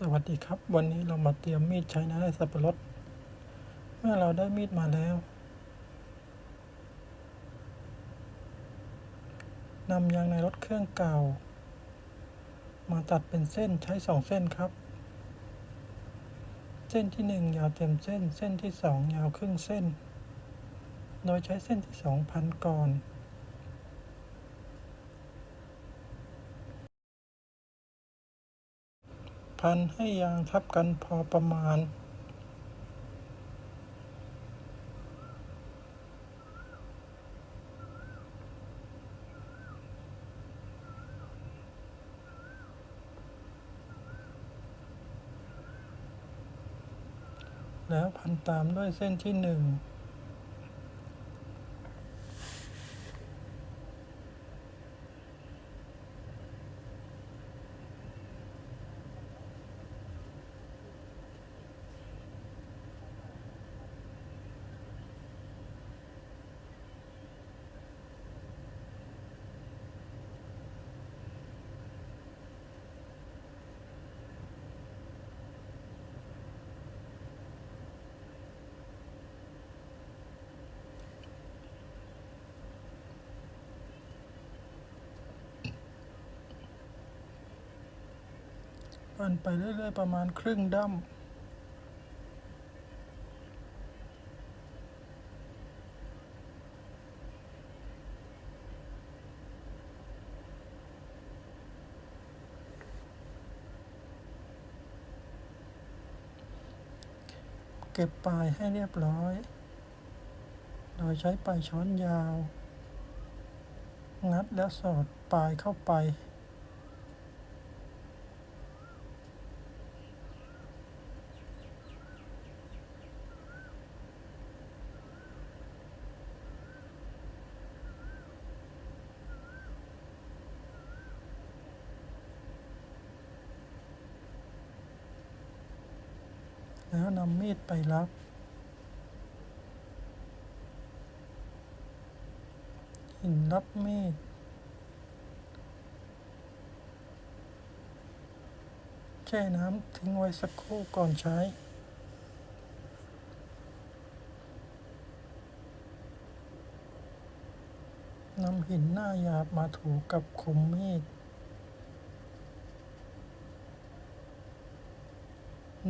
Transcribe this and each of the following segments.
สวัสดีครับ วันนี้เรามาเตรียมมีดใช้ในไร่สับปะรด เมื่อเราได้มีดมาแล้วนำยางในรถเครื่องเก่า มาตัดเป็นเส้นใช้สองเส้นครับ เส้นที่หนึ่งยาวเต็มเส้น เส้นที่สองยาวครึ่งเส้น โดยใช้เส้นที่สองพันก่อนันให้ยางทับกันพอประมาณ แล้วพันตามด้วยเส้นที่หนึ่ง พันไปเรื่อยๆประมาณครึ่งด้ำเก็บปลายให้เรียบร้อย โดยใช้ปลายช้อนยาว งัดแล้วสอดปลายเข้าไป แล้วนำมีดไปรับ หินรับมีด แช่น้ำทิ้งไว้สักครู่ก่อนใช้นำหินหน้าหยาบมาถูกับคมมีด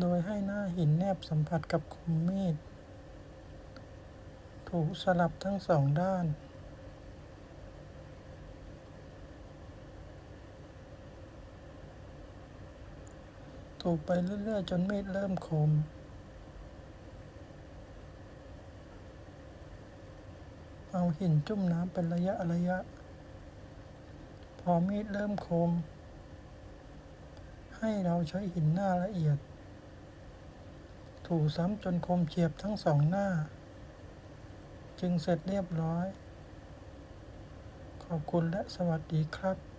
โดยให้หน้าหินแนบสัมผัสกับคมมีด ถูสลับทั้งสองด้าน ถูไปเรื่อยๆ จนมีดเริ่มคมเอาหินจุ่มน้ำเป็นระยะระยะ พอมีดเริ่มคม ให้เราใช้หินหน้าละเอียด ถูซ้ำจนคมเฉียบทั้งสองหน้า จึงเสร็จเรียบร้อย ขอบคุณและสวัสดีครับ